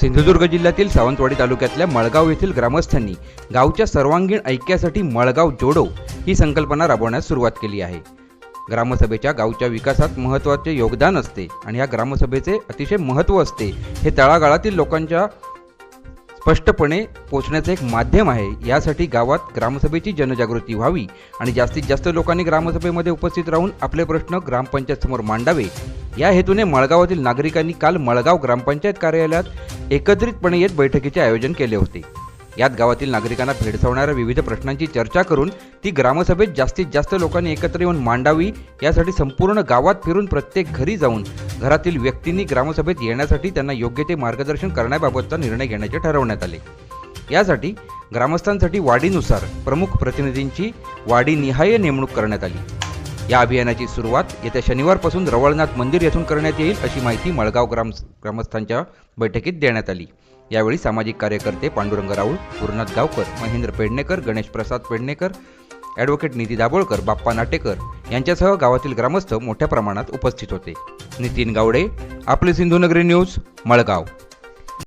सिंधुदुर्ग जिल्ह्यातील सावंतवाडी तालुक्यातल्या मळगाव येथील ग्रामस्थांनी गावच्या सर्वांगीण ऐक्यासाठी मळगाव जोडो ही संकल्पना राबवण्यास सुरुवात केली आहे. ग्रामसभेच्या गावच्या विकासात महत्त्वाचे योगदान असते आणि या ग्रामसभेचे अतिशय महत्त्व असते हे तळागाळातील लोकांच्या स्पष्टपणे पोचण्याचं एक माध्यम आहे. यासाठी गावात ग्रामसभेची जनजागृती व्हावी आणि जास्तीत जास्त लोकांनी ग्रामसभेमध्ये उपस्थित राहून आपले प्रश्न ग्रामपंचायत समोर मांडावे या हेतूने मळगावातील नागरिकांनी काल मळगाव ग्रामपंचायत कार्यालयात एकत्रितपणे येत बैठकीचे आयोजन केले होते. यात गावातील नागरिकांना भेडसावणाऱ्या विविध प्रश्नांची चर्चा करून ती ग्रामसभेत जास्तीत जास्त लोकांनी एकत्र येऊन मांडावी यासाठी संपूर्ण गावात फिरून प्रत्येक घरी जाऊन घरातील व्यक्तींनी ग्रामसभेत येण्यासाठी त्यांना योग्य ते मार्गदर्शन करण्याबाबतचा निर्णय घेण्याचे ठरवण्यात आले. यासाठी ग्रामस्थांसाठी वाढीनुसार प्रमुख प्रतिनिधींची वाडीनिहाय नेमणूक करण्यात आली. या अभियानाची सुरुवात येत्या शनिवारपासून रवळनाथ मंदिर येथून करण्यात येईल अशी माहिती मळगाव ग्राम ग्रामस्थांच्या बैठकीत देण्यात आली. यावेळी सामाजिक कार्यकर्ते पांडुरंग राऊळ गुरुनाथ गावकर महेंद्र पेडणेकर गणेश प्रसाद पेडणेकर ॲडव्होकेट निधी दाभोळकर बाप्पा नाटेकर यांच्यासह गावातील ग्रामस्थ मोठ्या प्रमाणात उपस्थित होते. नितीन गावडे आपले सिंधुनगरी न्यूज मळगाव.